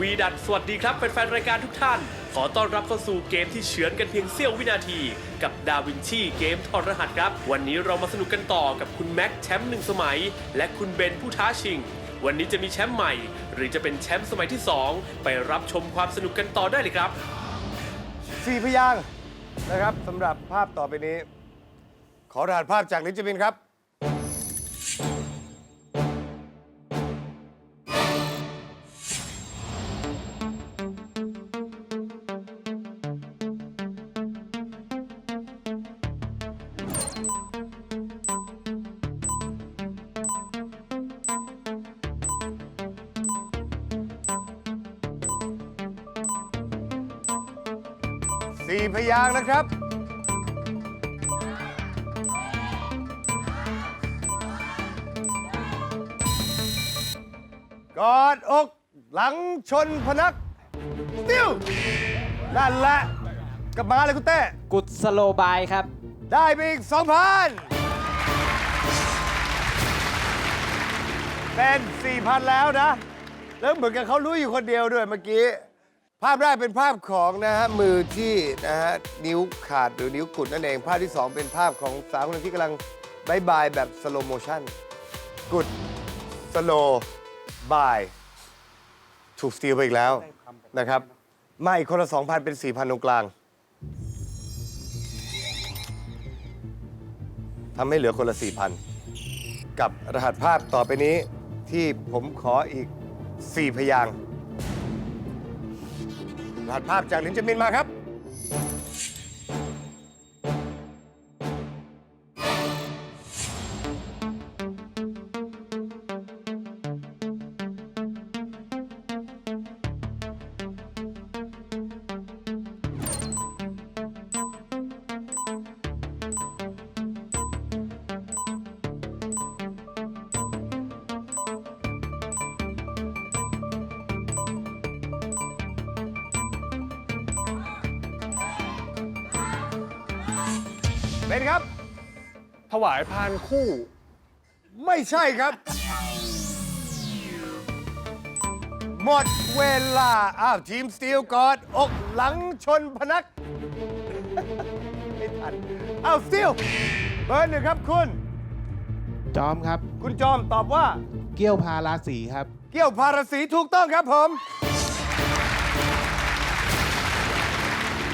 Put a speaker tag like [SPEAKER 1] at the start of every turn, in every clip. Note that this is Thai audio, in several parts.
[SPEAKER 1] วีดัตสวัสดีครับแฟนๆรายการทุกท่าน ขอต้อนรับเข้าสู่เกมที่เฉือนกันเพียงเสี้ยววินาที กับดาวินชีเกมทอดรหัสครับ วันนี้เรามาสนุกกันต่อกับคุณแม็กแชมป์หนึ่งสมัย และคุณเบนผู้ท้าชิง วันนี้จะมีแชมป์ใหม่ หรือจะเป็นแชมป์สมัยที่ 2 ไปรับชมความสนุกกันต่อได้เลยครับ
[SPEAKER 2] สี่พยางค์นะครับสำหรับภาพต่อไปนี้ ขอรหัสภาพจากลิจบินครับ ค์นะครับ กอดอก หลังชนพนัก ติ้วนั่นแหละกลับมาเลยคุณเต้
[SPEAKER 3] กุดสโลบายครับ
[SPEAKER 2] ได้ไปอีก2,000เป็น4,000แล้วนะ แล้วเหมือนกับเขารู้อยู่คนเดียวด้วยเมื่อกี้ ภาพแรกเป็นภาพของนะฮะมือที่นะฮะนิ้วขาดหรือนิ้วกุดนั่นเอง ภาพที่ 2 เป็นภาพของสาวคนหนึงที่กำลังบายบายแบบสโลโมชั่นกุดสโลบายถูกสตีลไปอีกแล้วนะครับมาอีกคนละ2,000 เป็น 4,000ตรงกลางทำให้เหลือคนละ 4,000 กับรหัสภาพต่อไปนี้ที่ผมขออีก 4 พยางค์ รหัสภาพจากลินจามินมาครับ เป็นครับ
[SPEAKER 4] ถวายพานคู่
[SPEAKER 2] ไม่ใช่ครับ หมดเวลา อ้าวทีมสตีลกอดอกหลังชนพนัก ไม่ทัน อ้าวสตีลเบอร์หนึ่งครับคุณ
[SPEAKER 5] จอมครับ
[SPEAKER 2] คุณจอมตอบว่า
[SPEAKER 5] เกี้ยวพาราสีครับ
[SPEAKER 2] เกี่ยวพาราสีถูกต้องครับผม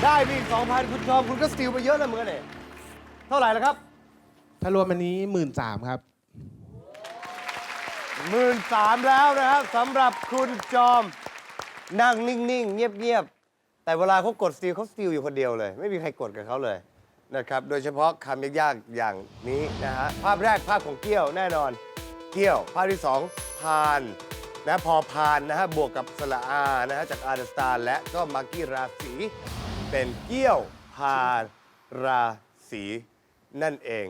[SPEAKER 2] ได้มีสองพันคุณจอมคุณก็สตีลไปเยอะแล้วเหมือนกันเนี่ยเท่าไหร่แล้วครับ
[SPEAKER 5] ถ้ารวมอันนี้หมื่นสามครับ
[SPEAKER 2] หมื่นสามแล้วนะครับสำหรับคุณจอม นั่งนิ่ง ๆ เงียบ ๆ แต่เวลาเขากดสตีลเขาสตีลอยู่คนเดียวเลย ไม่มีใครกดกับเขาเลยนะครับ โดยเฉพาะคำยาก ๆ อย่างนี้นะฮะ ภาพแรกภาพของเกี้ยวแน่นอน เกี้ยว ภาพที่สองพานนะพอพานนะฮะบวกกับสระอานะฮะจากอาร์เดสตาและก็มาร์กี้ราศีเป็นเกี้ยวพาราศี นั่นเอง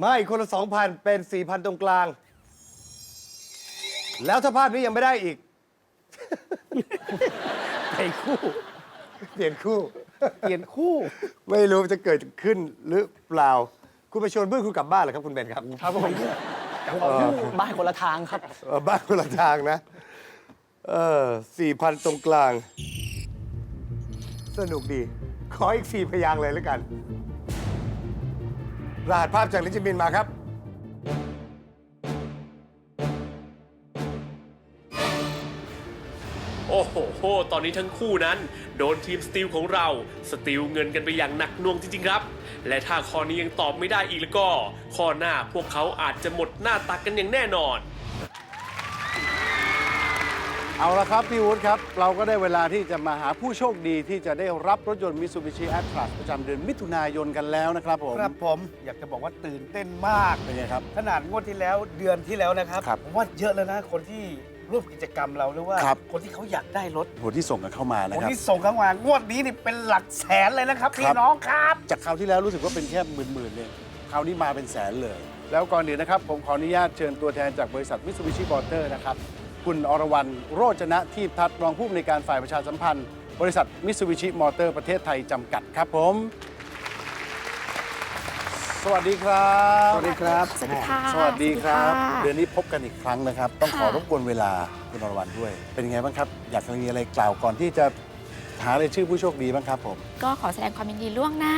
[SPEAKER 2] ไม่คนละ2,000เป็น4,000ตรงกลาง แล้วถ้าภาพนี้ยังไม่ได้อีก
[SPEAKER 3] เปลี่ยนคู่
[SPEAKER 2] เปลี่ยนคู่
[SPEAKER 3] เปลี่ยนคู่
[SPEAKER 2] ไม่รู้จะเกิดขึ้นหรือเปล่า คุณไปชวนเพื่อนคุณกลับบ้านเหรอครับคุณเบนครับ
[SPEAKER 3] ครับผมบ้านคนละทางครับ
[SPEAKER 2] เออบ้านคนละทางนะ เออสี่พันตรงกลาง สนุกดี ขออีกสี่พยางค์เลยแล้วกัน รหัสภาพจากลิจิมินมาครับ
[SPEAKER 1] โอ้โห ตอนนี้ทั้งคู่นั้น โดนทีมสติลของเราสติลเงินกันไปอย่างหนักหน่วงจริงๆครับ และถ้าข้อนี้ยังตอบไม่ได้อีกแล้วก็ ข้อหน้าพวกเขาอาจจะหมดหน้าตักกันอย่างแน่นอน
[SPEAKER 6] เอาละครับ พี่วุฒิครับ เราก็ได้เวลาที่จะมาหาผู้โชคดีที่จะได้รับรถยนต์ Mitsubishi a t r a s ประจำเดือนมิถุนายนกันแล้วนะครับผม
[SPEAKER 7] ครับผมอยากจะบอกว่าตื่นเต้นมาก
[SPEAKER 6] เป็นไงครับ
[SPEAKER 7] ขนาดงวดที่แล้วเดือนที่แล้วนะครับ
[SPEAKER 6] ครับ
[SPEAKER 7] ผมว่าเยอะแล้วนะคนที่ร่วมกิจกรรมเราหรือว่า
[SPEAKER 6] ครับ
[SPEAKER 7] คนที่เขาอยากได้รถ
[SPEAKER 6] โหที่ส่งกันเข้ามานะ
[SPEAKER 7] คน
[SPEAKER 6] ครับ
[SPEAKER 7] ที่ส่งเข้ามางวดนี้นี่เป็นหลักแสนเลยนะครับ
[SPEAKER 6] ครับ
[SPEAKER 7] พี่น้องครับ
[SPEAKER 6] จากคราวที่แล้วรู้สึกว่าเป็นแค่หมื่นๆเลยคราวนี้มาเป็นแสนเลย แล้วก่อนอื่นนะครับ ผมขออนุญาตเชิญตัวแทนจากบริษัท Mitsubishi Motor นะครับ คุณอรวรรณโรจนะทีพทัศน์รองผู้อำนวยการฝ่ายประชาสัมพันธ์ บริษัท Mitsubishi Motor ประเทศไทยจำกัดครับผม สวัสดีครับ
[SPEAKER 3] สวัสดีครับ
[SPEAKER 8] สวัสดีค่ะ
[SPEAKER 6] สวัสดีครับ
[SPEAKER 8] สวัสดีค่ะ
[SPEAKER 6] เดือนนี้พบกันอีกครั้งนะครับ ต้องขอ
[SPEAKER 8] ค่ะ
[SPEAKER 6] รบกวนเวลาคุณอรวรรณด้วย เป็นไงบ้างครับ อยากจะมีอะไรกล่าวก่อนที่จะหาเลยชื่อผู้โชคดีบ้างครับผม
[SPEAKER 8] ก็ขอแสดงความยินดีล่วงหน้า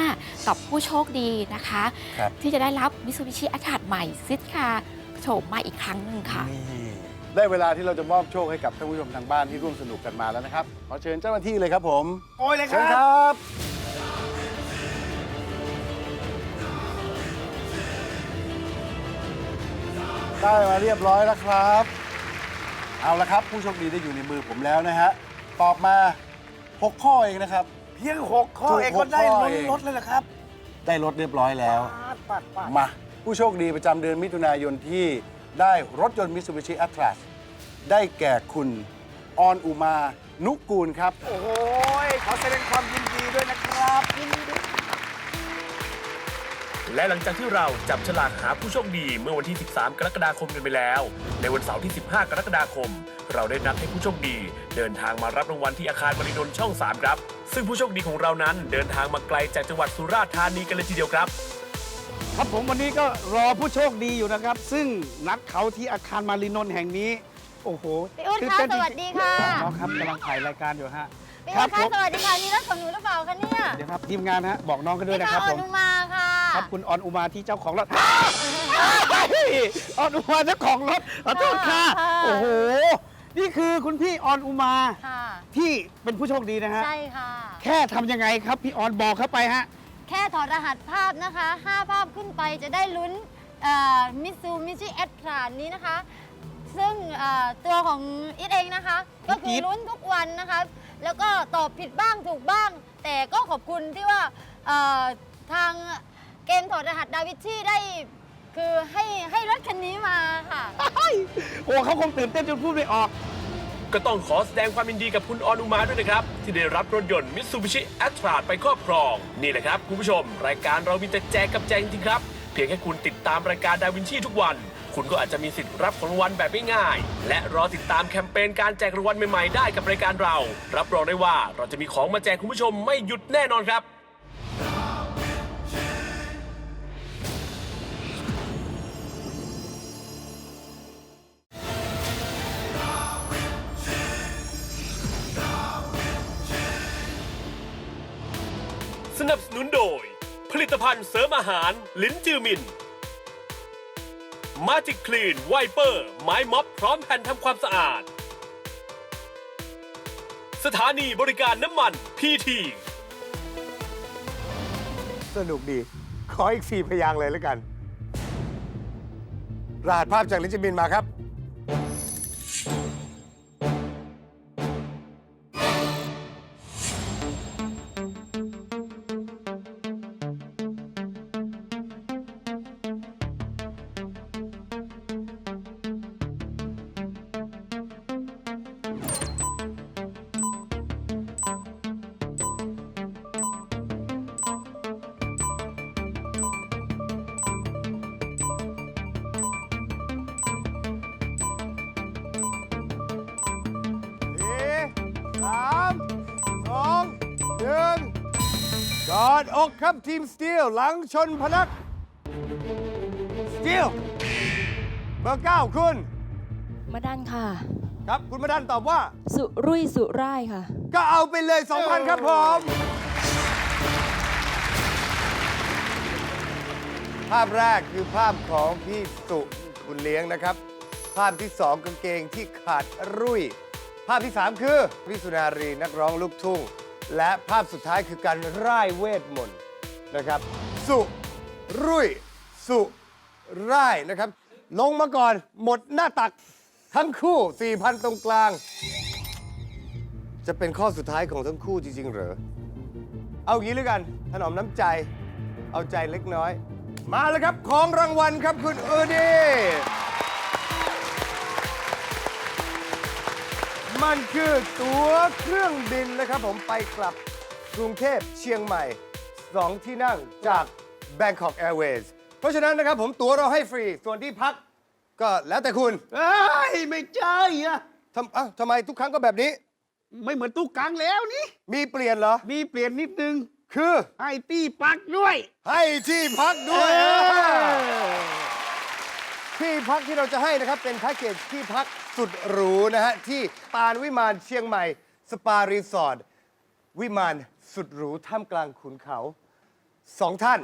[SPEAKER 8] กับผู้โชคดีนะคะ
[SPEAKER 6] ครับ
[SPEAKER 8] ที่จะได้รับ Mitsubishi a t r a ใหม่ซิดคาโฉมมาอีกครั้งหนึ่งค่ะ
[SPEAKER 6] นี่ ได้เวลาที่เราจะมอบโชคให้กับท่านผู้ชมทางบ้านที่ร่วมสนุกกันมาแล้วนะครับ ขอเชิญเจ้าหน้าที่เลยครับผม
[SPEAKER 7] โอ้ยเลยค
[SPEAKER 6] เชิญ
[SPEAKER 7] รับ
[SPEAKER 6] ครับ ได้มาเรียบร้อยแล้วครับ เอาละครับ ผู้โชคดีได้อยู่ในมือผมแล้วนะฮะ ตอบมา 6 ข้อเองนะครับ
[SPEAKER 7] เพียงหกข้อ
[SPEAKER 6] ถูก
[SPEAKER 7] เอง
[SPEAKER 6] ห
[SPEAKER 7] ก็
[SPEAKER 6] ก
[SPEAKER 7] ได้
[SPEAKER 6] ข้อ
[SPEAKER 7] ลุ้น
[SPEAKER 6] เอง
[SPEAKER 7] รถเลยเหรอครับ
[SPEAKER 6] ได้รถเรียบร้อยแล้ว
[SPEAKER 7] ปาดปาดปาด
[SPEAKER 6] มา ผู้โชคดีประจำเดือนมิถุนายนที่ ได้รถยนต์ Mitsubishi a t r a s ได้แก่คุณออนอุมานุกูลครับ
[SPEAKER 7] โอ้โหขอแสดงความยินดีด้วยนะครับยินดีด้วย
[SPEAKER 1] และหลังจากที่เราจับฉลากหาผู้โชคดีเมื่อวันที่ 13 กรกฎาคมกันไปแล้ว ในวันเสาร์ที่ 15 กรกฎาคม เราได้นัดให้ผู้โชคดี เดินทางมารับรางวัลที่อาคารบริดลช่อง 3 ครับ ซึ่งผู้โชคดีของเรานั้นเดินทางมาไกลจากจังหวัดสุราษฎร์ธานีกันเลยทีเดียวครับ
[SPEAKER 7] ครับผมวันนี้ก็รอผู้โชคดีอยู่นะครับ ซึ่งนัดเขาที่อาคารมารีนนท์แห่งนี้ โอ้โห
[SPEAKER 9] พี่อุ้น
[SPEAKER 7] ตื่น
[SPEAKER 9] คะ
[SPEAKER 7] เต้น
[SPEAKER 9] สวัสดีค่ะ
[SPEAKER 7] น้องครับกำลังถ่ายรายการอยู่ฮะ
[SPEAKER 9] พี่
[SPEAKER 7] ครั
[SPEAKER 9] อุ้น
[SPEAKER 7] ผ
[SPEAKER 9] คะ
[SPEAKER 7] ม
[SPEAKER 9] สวัสดีค่ะนี่รถของหนูหรือเปล่าคะเนี่ย
[SPEAKER 7] เดี๋ยวครับทีมงานฮะบอกน้องกันด้วย
[SPEAKER 9] พี่
[SPEAKER 7] นะ
[SPEAKER 9] คะ
[SPEAKER 7] ครับ
[SPEAKER 9] อ
[SPEAKER 7] ผ
[SPEAKER 9] อ
[SPEAKER 7] ม
[SPEAKER 9] นุมาค่ะ
[SPEAKER 7] ครับคุณออนอุมาที่เจ้าของรถออนอุมาเจ้าของรถขอโทษค่ะ
[SPEAKER 9] ค่ะ
[SPEAKER 7] โอ้โหนี่คือคุณพี่ออนอุมา
[SPEAKER 9] ค่ะ
[SPEAKER 7] ที่เป็นผู้โชคดีนะฮะ
[SPEAKER 9] ใช่ค่ะ
[SPEAKER 7] แค่ทำยังไงครับพี่ออนบอกเข้าไปฮะ
[SPEAKER 9] แค่ถอดรหัสภาพนะคะ 5 ภาพขึ้นไปจะได้ลุ้นมิซูมิชิแอดทรานนี้นะคะ ซึ่งเอ่อตัวของอิทเองนะคะ ก็คื
[SPEAKER 7] อี
[SPEAKER 9] อ
[SPEAKER 7] ท
[SPEAKER 9] ลุ้นทุกวันนะคะ แล้วก็ตอบผิดบ้างถูกบ้าง แต่ก็ขอบคุณที่ว่าเอ่อทางเกมถอดรหัสดาวินชีได้ คือให้ให้รถคันนี้มาค่ะ
[SPEAKER 7] โอ้เขาคงตื่นเต้นจนพูดไม่ออก
[SPEAKER 1] ก็ต้องขอแสดงความยินดีกับคุณออนุมาด้วยนะครับ ที่ได้รับรถยนต์ Mitsubishi a t r a ไปครอบครอง นี่แหละครับคุณผู้ชม รายการเรามีแต่แจกกับแจกจริงครับ เพียงแค่คุณติดตามรายการดาวินชีทุกวัน คุณก็อาจจะมีสิทธิ์รับของรางวัลแบบง่ายๆและรอติดตามแคมเปญการแจกรางวัลใหม่ๆได้กับรายการเรา รับรองได้ว่าเราจะมีของมาแจกคุณผู้ชมไม่หยุดแน่นอนครับ สนับสนุนโดย ผลิตภัณฑ์เสริมอาหารลิ้นจือมิน มาจิกคลีนไวเปอร์ ไม้ม็อบพร้อมแผ่นทำความสะอาด สถานีบริการน้ำมันพีที
[SPEAKER 2] สนุกดี ขออีกสี่พยางค์เลยแล้วกัน รหัสภาพจากลิ้นจิมินมาครับ อดอกครับทีมสตีลหลังชนพนักสตีลเบอร์เก้าคุณ
[SPEAKER 8] มาดันค่ะ
[SPEAKER 2] ครับ คุณมาดันตอบว่า
[SPEAKER 8] สุรุ่ยสุร่ายค่ะ
[SPEAKER 2] ก็เอาไปเลย 2,000 ครับผม ภาพแรกคือภาพของพี่สุคุณเลี้ยงนะครับ ภาพที่ 2กางเกงที่ขาดรุ่ย ภาพที่ 3 คือพี่สุนารีนักร้องลูกทุ่ง และภาพสุดท้ายคือการร่ายเวทมนต์นะครับ สุรุ่ยสุร่ายนะครับ ลงมาก่อนหมดหน้าตักทั้งคู่ 4,000 ตรงกลาง จะเป็นข้อสุดท้ายของทั้งคู่จริง ๆ เหรอ เอางี้เลยกันถนอมน้ำใจ เอาใจเล็กน้อย มาแล้วครับของรางวัลครับคุณเออดี มันคือตั๋วเครื่องบินนะครับผมไปกลับกรุงเทพเชียงใหม่ 2 ที่นั่งจาก Bangkok Airways เพราะฉะนั้นนะครับผมตั๋วเราให้ฟรี ส่วนที่พักก็แล้วแต่คุณ
[SPEAKER 7] เอ้ยไม่ใช่อะ
[SPEAKER 2] ทำอ้าวทำไมทุกครั้งก็แบบนี้
[SPEAKER 7] ไม่เหมือนตู้กลางแล้วนี่
[SPEAKER 2] มีเปลี่ยนเหรอ
[SPEAKER 7] มีเปลี่ยนนิดนึง
[SPEAKER 2] คือ
[SPEAKER 7] ให้ตี้ปลักด้วย
[SPEAKER 2] ให้ที่พักด้วย
[SPEAKER 7] เออ
[SPEAKER 2] ที่พักที่เราจะให้นะครับ เป็นแพ็กเกจที่พักสุดหรูนะฮะ ที่ปานวิมานเชียงใหม่ สปารีสอร์ทวิมานสุดหรูท่ามกลางขุนเขาสองท่าน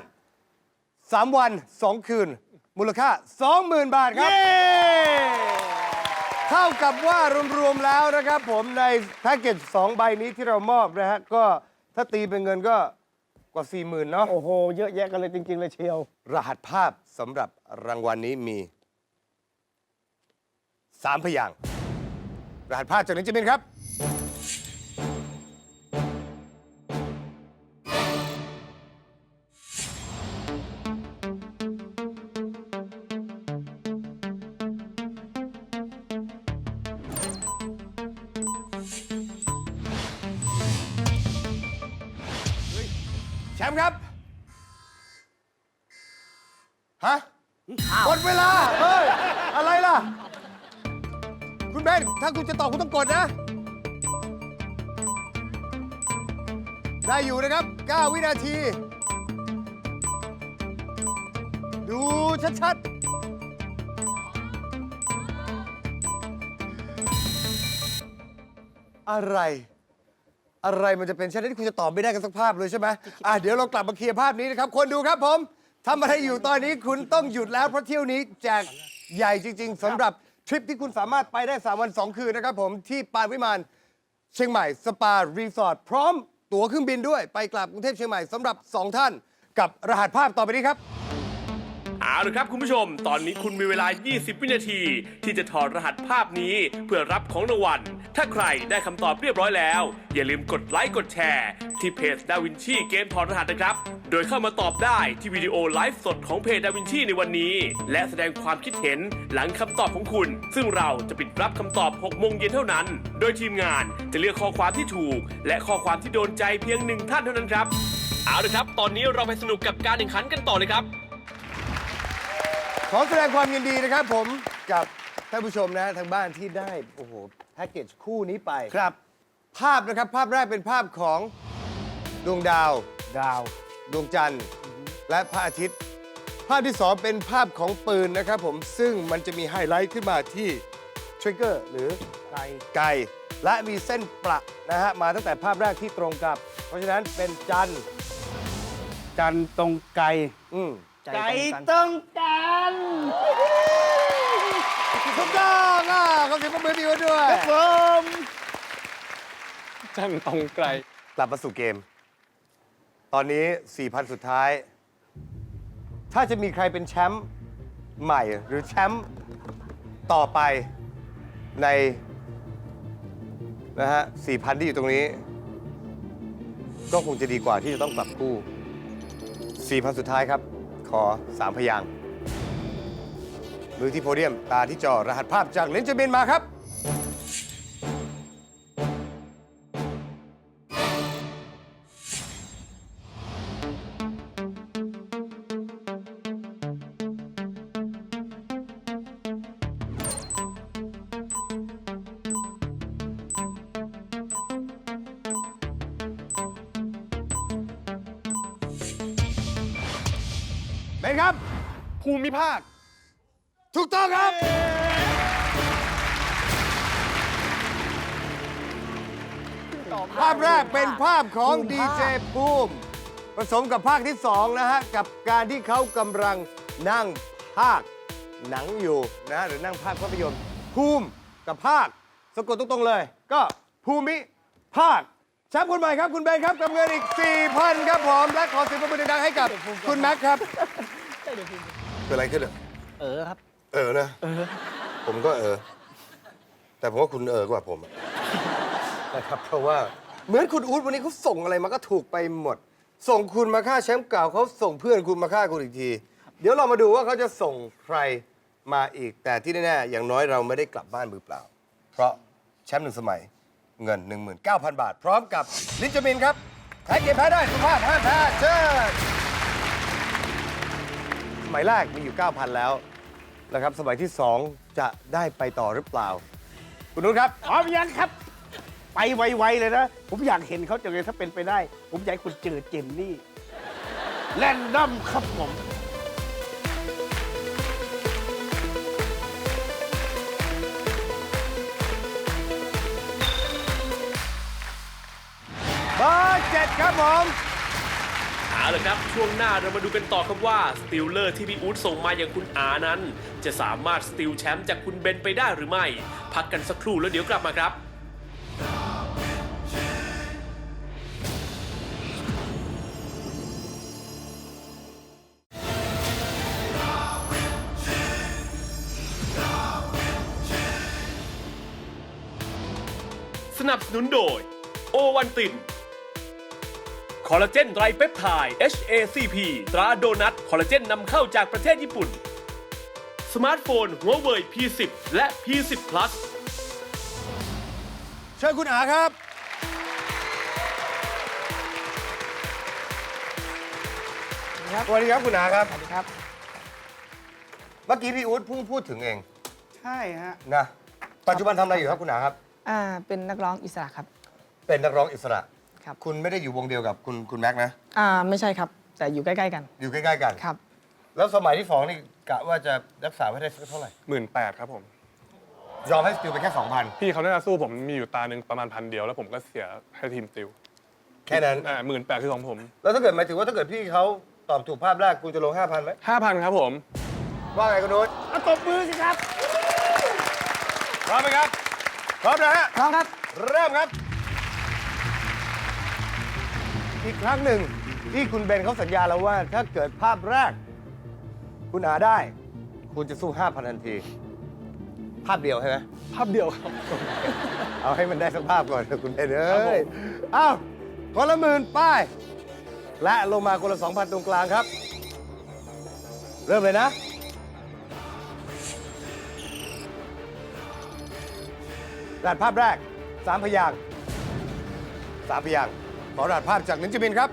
[SPEAKER 2] สามวันสองคืน มูลค่า 20,000 บาทครับ เท่ากับว่ารวมๆแล้วนะครับผมในแพ็กเกจ2ใบนี้ที่เรามอบนะฮะ ก็ถ้าตีเป็นเงินก็กว่า 40,000เนาะ
[SPEAKER 7] โอ้โห เยอะแยะกันเลยจริง ๆ เลยเชียว
[SPEAKER 2] รหัสภาพสำหรับรางวัลนี้มี 3พยางค์รหัสภาพจากนั้นจะเป็นครับ ได้อยู่นะครับ 9 วินาที ดูชัดๆ อะไร อะไรมันจะเป็นเช่นนี้คุณจะตอบไม่ได้กันสักภาพเลยใช่ไหมอะเดี๋ยวเรากลับมาเคลียร์ภาพนี้นะครับ คนดูครับผมทำอะไรอยู่ตอนนี้คุณต้องหยุดแล้วเพราะเที่ยวนี้แจกใหญ่จริง ๆสำหรับทริปที่คุณสามารถไปได้ 3 วัน 2 คืนนะครับผมที่ปานวิมานเชียงใหม่สปารีสอร์ทพร้อม ตั๋วเครื่องบินด้วย ไปกลับกรุงเทพเชียงใหม่สำหรับ 2 ท่าน กับรหัสภาพต่อไปนี้ครับ
[SPEAKER 1] เอาละครับคุณผู้ชม ตอนนี้คุณมีเวลา 20 วินาที ที่จะถอดรหัสภาพนี้เพื่อรับของรางวัล ถ้าใครได้คำตอบเรียบร้อยแล้ว อย่าลืมกดไลค์กดแชร์ ที่เพจดาวินชีเกมถอดรหัสนะครับ โดยเข้ามาตอบได้ที่วิดีโอไลฟ์สดของเพจดาวินชีในวันนี้ และแสดงความคิดเห็นหลังคำตอบของคุณ ซึ่งเราจะปิดรับคำตอบ 6 โมงเย็นเท่านั้น โดยทีมงานจะเลือกข้อความที่ถูก และข้อความที่โดนใจเพียงหนึ่งท่านเท่านั้นครับ เอาละครับ ตอนนี้เราไปสนุกกับการแข่งขันกันต่อเลยครับ
[SPEAKER 2] ขอแสดงความยินดีนะครับผมกับท่านผู้ชมนะทางบ้านที่ได้ โอ้โห แพ็กเกจคู่นี้ไป
[SPEAKER 7] ครับ
[SPEAKER 2] ภาพนะครับ ภาพแรกเป็นภาพของดวงดาว
[SPEAKER 7] ดาว
[SPEAKER 2] ดวงจันทร์ และพระอาทิตย์ ภาพที่สองเป็นภาพของปืนนะครับผมซึ่งมันจะมีไฮไลท์ขึ้นมาที่ทริกเกอร์หรือ
[SPEAKER 7] ไกล
[SPEAKER 2] ไกและมีเส้นประนะฮะมาตั้งแต่ภาพแรกที่ตรงกับ เพราะฉะนั้นเป็นจันทร์
[SPEAKER 7] จันตรงไกล
[SPEAKER 2] อืม
[SPEAKER 7] ไกลตรง กัน
[SPEAKER 2] ถูกต้องอะขอเสียงปรบมือดีไว้ด้วย
[SPEAKER 7] ผม
[SPEAKER 4] ช่างตรงไกล
[SPEAKER 2] กลับมาสู่เกม ตอนนี้ 4,000 สุดท้าย ถ้าจะมีใครเป็นแชมป์ใหม่หรือแชมป์ต่อไปใน นะฮะ 4,000 ที่อยู่ตรงนี้ ก็คงจะดีกว่าที่จะต้องกลับคู่4,000 สุดท้ายครับ ขอ 3 พยางค์ มือที่โพเดียม ตาที่จอ รหัสภาพจากเลนจ์เบนมาครับ เบนครับ
[SPEAKER 4] ภูมิภาค
[SPEAKER 2] ถูกต้องครับ ภาพแรกเป็นภาพของดีเจภูมิผสมกับภาคที่2นะฮะ กับการที่เขากำลังนั่งภาคหนังอยู่นะฮะหรือนั่งภาคภาพยนตร์ภูมิกับภาคสะกดตรงๆเลย ก็ภูมิภาคแชมป์คนใหม่ครับ คุณเบนครับกับเงินอีก 4,000 ครับผมและขอเสียงปรบมือดังๆให้กับคุณแม็กซ์ครับ เกิดอะไรขึ้นเหรอ
[SPEAKER 7] เออครับ
[SPEAKER 2] เออนะ ผมก็เออ แต่ผมว่าคุณเออกว่าผมอะนะครับ เพราะว่าเหมือนคุณอู๊ดวันนี้เขาส่งอะไรมาก็ถูกไปหมด ส่งคุณมาฆ่าแชมป์เก่าเขาส่งเพื่อนคุณมาฆ่าคุณอีกที เดี๋ยวเรามาดูว่าเขาจะส่งใครมาอีก แต่ที่แน่ๆอย่างน้อยเราไม่ได้กลับบ้านมือเปล่า เพราะแชมป์หนึ่งสมัยเงิน 19,000 บาท พร้อมกับลินจามินครับแพ้เกมแพ้ได้สุภาพห้ามแพ้เชิญสมัยแรกมีอยู่ 9,000 แล้ว นะครับ สมัยที่ 2 จะได้ไปต่อหรือเปล่า คุณนุชครับ
[SPEAKER 7] พร้อมยังครับ ไปไวๆเลยนะ ผมอยากเห็นเขาจังเลยถ้าเป็นไปได้ ผมอยากให้คุณเจอเจนนี่ แลนดอมครับผม
[SPEAKER 2] เบอร์เจ็ดครับผม
[SPEAKER 1] เอาละครับ ช่วงหน้าเรามาดูกันต่อครับว่า สติลเลอร์ที่พี่อู๊ดส่งมาอย่างคุณอานั้น จะสามารถสติลแชมป์จากคุณเบนไปได้หรือไม่ พักกันสักครู่แล้วเดี๋ยวกลับมาครับสนับสนุนโดย โอวันติน อลลาเจนไรเปปไทด์ HACP ตราโดนัทคอลลาเจนนำเข้าจากประเทศญี่ปุ่น สมาร์ทโฟนหัวเว่ย P10 และ P10 Plus
[SPEAKER 2] เชิญคุณอาครับ สวัสดีครับคุณอาครับ
[SPEAKER 3] สวัสดีครับ
[SPEAKER 2] เมื่อกี้พี่อู๊ดเพิ่งพูดถึงเอง
[SPEAKER 7] ใช่ฮะ
[SPEAKER 2] นะ ปัจจุบันทำอะไรอยู่ครับคุณอาครับ
[SPEAKER 3] อ่าเป็นนักร้องอิสระครับ
[SPEAKER 2] เป็นนักร้องอิสระ
[SPEAKER 3] ครับ
[SPEAKER 2] คุณไม่ได้อยู่วงเดียวกับคุณคุณแม็กซ์นะ
[SPEAKER 3] อ่าไม่ใช่ครับ แต่อยู่ใกล้ ๆ กัน
[SPEAKER 2] อยู่ใกล้ๆกัน
[SPEAKER 3] ครับ
[SPEAKER 2] แล้วสมัยที่สองนี่กะว่าจะรักษาไว้ได้สักเท่าไหร่
[SPEAKER 4] หมื่นแปดครับผม
[SPEAKER 2] ยอมให้สติลไปแค่2,000
[SPEAKER 4] พี่เขาน่าจะสู้ผมมีอยู่ตาหนึ่งประมาณพันเดียวแล้วผมก็เสียให้ทีมติว
[SPEAKER 2] แค่นั้น
[SPEAKER 4] อ่าหมื่นแปดคือของผม
[SPEAKER 2] แล้วถ้าเกิดหมายถึงว่าถ้าเกิดพี่เขาตอบถูกภาพแรกคุณจะลง 5,000ไหม
[SPEAKER 4] ห้าพันครับผม
[SPEAKER 2] ว่าไงคุณนุช
[SPEAKER 7] เอาตบมือสิครับ
[SPEAKER 2] พร้อมไหมครับ พร้อมนะฮะ
[SPEAKER 3] พร้อมครับ
[SPEAKER 2] เริ่มครับ อีกครั้งหนึ่งที่คุณเบนเขาสัญญาแล้วว่า ถ้าเกิดภาพแรก คุณอาได้ คุณจะสู้5,000ทันที ภาพเดียวใช่ไหม
[SPEAKER 7] ภาพเดียวครับ
[SPEAKER 2] เอาให้มันได้สักภาพก่อนเถอะคุณเบนเอ้
[SPEAKER 7] ครับผ
[SPEAKER 2] ย
[SPEAKER 7] ม
[SPEAKER 2] เอ้าคนละหมื่นป้าย และลงมาคนละ2,000ตรงกลางครับ เริ่มเลยนะรหัสภาพแรกสามพยางค์สามพยางค์ ขอรหัสภาพจากนินจามินครับ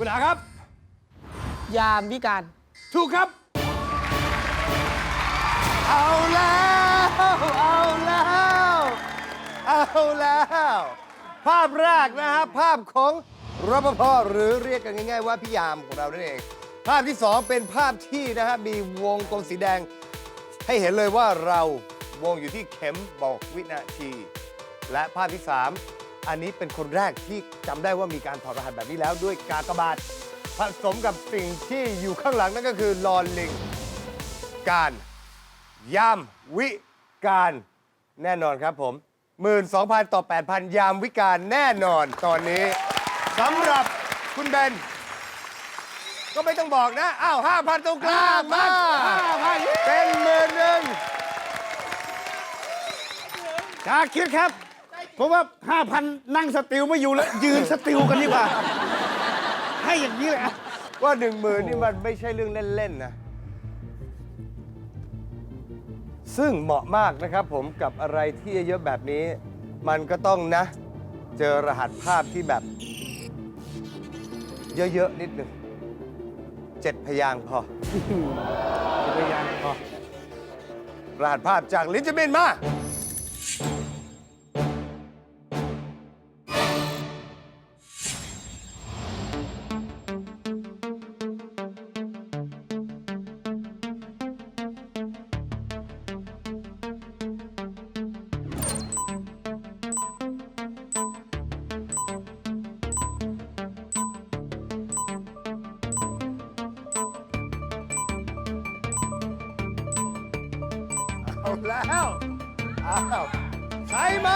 [SPEAKER 2] คุณอาครับ
[SPEAKER 3] ยามวิการ
[SPEAKER 2] ถูกครับ เอาแล้ว ภาพแรกนะฮะ ภาพของรปภหรือเรียกกันง่าย ๆ ว่าพี่ยามของเรานั่นเอง ภาพที่2เป็นภาพที่นะฮะ มีวงกลมสีแดง ให้เห็นเลยว่าเราวงอยู่ที่เข็มบอกวินาที และภาพที่3อันนี้เป็นคนแรกที่จำได้ว่ามีการถอดรหัสแบบนี้แล้วด้วยกากบาทผสมกับสิ่งที่อยู่ข้างหลังนั่นก็คือลอนลิง การยามวิการแน่นอนครับผม 12,000 ต่อ 8,000 ยามวิการแน่นอนตอนนี้สำหรับคุณเบน ก็ไม่ต้องบอกนะ อ้าว 5,000 ตรงกลางมาเป็นหมื่นหนึ่ง
[SPEAKER 7] ชาคิดครับ เพราะว่า 5,000 นั่งสติลไม่อยู่แล้ว ยืนสติลกันดีกว่า ให้อย่างนี้เลยอะ
[SPEAKER 2] ว่าหนึ่งหมื่นนี่มันไม่ใช่เรื่องเล่น ๆ นะ ซึ่งเหมาะมากนะครับผมกับอะไรที่เยอะๆแบบนี้ มันก็ต้องนะ เจอรหัสภาพที่แบบ เยอะๆนิดหนึ่งเจ็ดพยางค์พอ
[SPEAKER 7] พยายามพอ
[SPEAKER 2] รหัสภาพจากลินจามินมา อ้าวใช่ไหม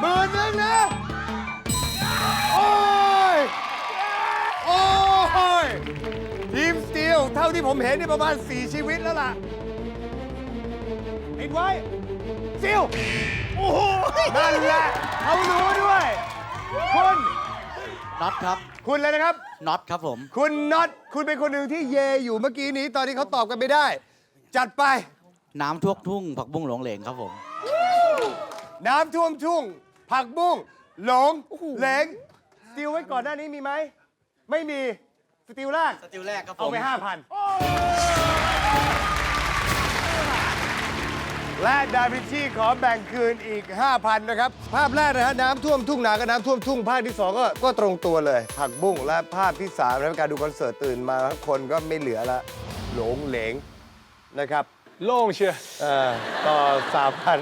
[SPEAKER 2] หมื่นหนึ่งนะ โอ้ย โอ้ย ทีมสตีลเท่าที่ผมเห็นนี่ประมาณ 4 ชีวิตแล้วล่ะปิดไว้สตีลโอ้โหนั่นแหละเขารู้ด้วย คุณ
[SPEAKER 10] น็อตครับ
[SPEAKER 2] คุณเลยนะครับ
[SPEAKER 10] น็อตครับผม
[SPEAKER 2] คุณน็อต คุณเป็นคนหนึ่งที่เยอยู่เมื่อกี้นี้ ตอนนี้เขาตอบกันไม่ได้ จัดไป
[SPEAKER 10] น้ำท่วมทุ่ง ผักบุ้งหลงเหลงครับผม
[SPEAKER 2] น้ำท่วมทุ่ง ผักบุ้ง หลง เหลงสติลไว้ก่อนหน้านี้มีไหม ไม่มี สติลแรก
[SPEAKER 10] สติลแรกครับผม
[SPEAKER 2] เอาไปห้าพันและดาวินชีขอแบ่งคืนอีก 5,000 นะครับ ภาพแรกนะฮะน้ำท่วมทุ่งนากับน้ำท่วมทุ่ง ภาพที่ 2 ก็ก็ตรงตัวเลย ผักบุ้งและภาพที่ 3 นะครับการดูคอนเสิร์ตตื่นมาคนก็ไม่เหลือละ หลงเหลงนะครับ
[SPEAKER 4] โล่งเชียร์
[SPEAKER 2] เอ่อต่อสามพัน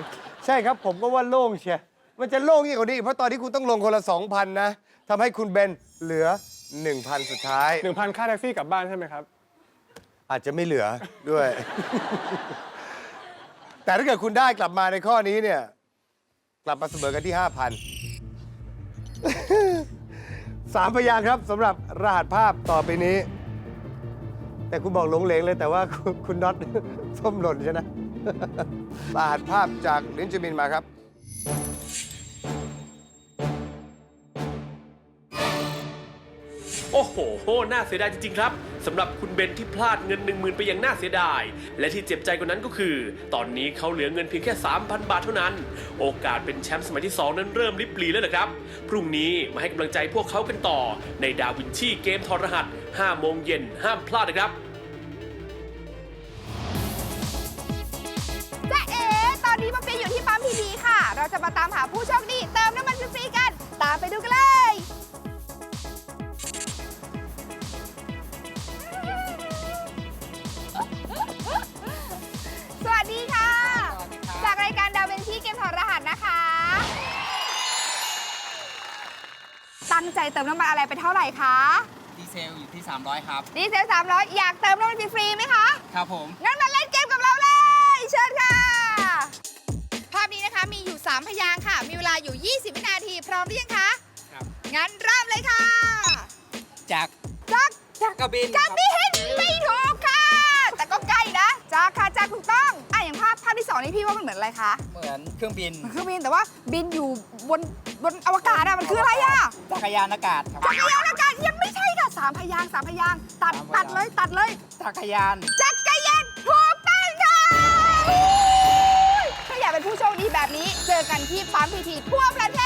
[SPEAKER 2] ใช่ครับผมก็ว่าโล่งเชียร์มันจะโล่งยิ่งกว่านี้อีกเพราะตอนนี้คุณต้องลงคนละ2,000นะทำให้คุณเบนเหลือ1,000สุดท้าย
[SPEAKER 4] หนึ่งพันค่าแท็กซี่กลับบ้านใช่ไหมครับ
[SPEAKER 2] อาจจะไม่เหลือด้วย แต่ถ้าเกิดคุณได้กลับมาในข้อนี้เนี่ย กลับมาเสมอกันที่ 5,000 สามพยางค์ครับสำหรับรหัสภาพต่อไปนี้ แต่คุณบอกหลงเหลงเลยแต่ว่าคุณคุณน็อต ส้มหล่นใช่ไหมรหัสภาพจากลินจามินมาครับ
[SPEAKER 1] โอ้โห น่าเสียดายจริงๆครับ สำหรับคุณเบนที่พลาดเงิน 1 0,000 ไปอย่างน่าเสียดาย และที่เจ็บใจกว่านั้นก็คือ ตอนนี้เขาเหลือเงินเพียงแค่ 3,000 บาทเท่านั้น โอกาสเป็นแชมป์สมัยที่ 2 นั้นเริ่มลิบหลีแล้วนะครับ พรุ่งนี้มาให้กำลังใจพวกเขากันต่อ ในดาวินชีเกมทอรหัส5โมงเย็นห้ามพลาดนะครับ
[SPEAKER 11] จ้าเอ๋ตอนนี้มาเปียอยู่ที่ปั๊มพีดีค่ะ เราจะมาตามหาผู้โชคดีเติมน้ำมันฟรีๆกัน ตามไปดูกันเลย ถอดรหัสนะคะ ตั้งใจเติมน้ำมันอะไรไปเท่าไหร่คะ
[SPEAKER 10] ดีเซลอยู่ที่ 300 ครับ
[SPEAKER 11] ดีเซล300 อยากเติมน้ำมันฟรีๆไหมคะ
[SPEAKER 10] ครับผม
[SPEAKER 11] งั้นมาเล่นเกมกับเราเลย เชิญค่ะ ภาพนี้นะคะมีอยู่ 3 พยางค์ค่ะ มีเวลาอยู่ 20 วินาที พร้อมหรือยังคะ
[SPEAKER 10] ครับ
[SPEAKER 11] งั้นเริ่มเลยค่ะ
[SPEAKER 10] จาก
[SPEAKER 11] จัก
[SPEAKER 10] จากกระบิน
[SPEAKER 11] จักบินไม่ถูกค่ะ แต่ก็ใกล้นะจักค่ะจักถูกต้องอะอย่าง ภาพภาพที่สองนี่พี่ว่ามันเหมือนอะไรคะ
[SPEAKER 10] เหมือนเครื่องบิน
[SPEAKER 11] มันคือบินแต่ว่าบินอยู่บนบนอวกาศอะมันคืออะไรอะ
[SPEAKER 10] จักรยานอากาศครับ
[SPEAKER 11] จักรยานอากาศยังไม่ใช่ค่ะสามพยางค์สามพยางค์ตัด
[SPEAKER 10] สามพยางค์
[SPEAKER 11] ตัดเลยตัดเลย
[SPEAKER 10] จักรยาน
[SPEAKER 11] จักรยานถูกต้องค่ะถ้าอยากเป็นผู้โชคดีแบบนี้ เจอกันที่ปั๊มพีทีทั่วประเท